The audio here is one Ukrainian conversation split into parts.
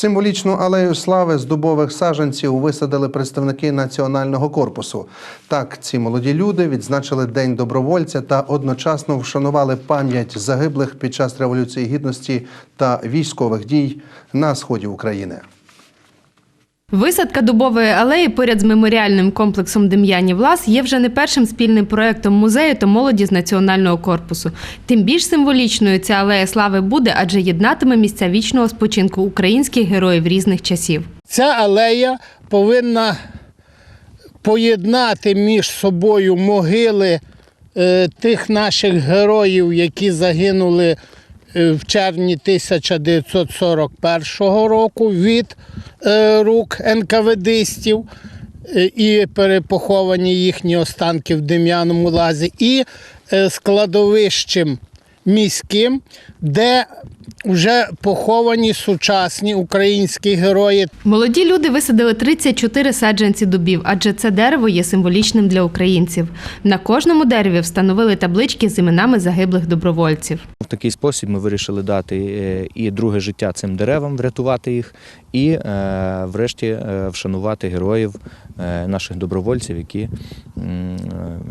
Символічну алею слави з дубових саджанців висадили представники національного корпусу. Так, ці молоді люди відзначили День добровольця та одночасно вшанували пам'ять загиблих під час революції гідності та військових дій на сході України. Висадка дубової алеї поряд з меморіальним комплексом Дем'янів Лас є вже не першим спільним проектом музею та молоді з національного корпусу. Тим більш символічною ця алея слави буде, адже єднатиме місця вічного спочинку українських героїв різних часів. Ця алея повинна поєднати між собою могили е, тих наших героїв, які загинули в червні 1941 року від е, рук НКВДистів е, і перепоховані їхні останки в Дем'яному лазі, і е, складовищем міським, де вже поховані сучасні українські герої. Молоді люди висадили 34 саджанці дубів, адже це дерево є символічним для українців. На кожному дереві встановили таблички з іменами загиблих добровольців. Такий спосіб ми вирішили дати е, і друге життя цим деревам, врятувати їх, і е, врешті е, вшанувати героїв наших добровольців, які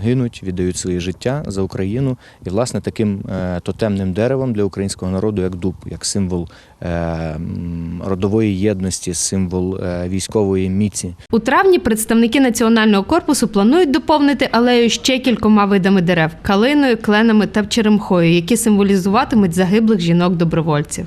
гинуть, віддають своє життя за Україну. І, власне, таким е, тотемним деревом для українського народу, як дуб, як символ е, родової єдності, символ е, військової міці. У травні представники національного корпусу планують доповнити алею ще кількома видами дерев калиною, кленами та черемхою, які символізуватимуть загиблих жінок-добровольців.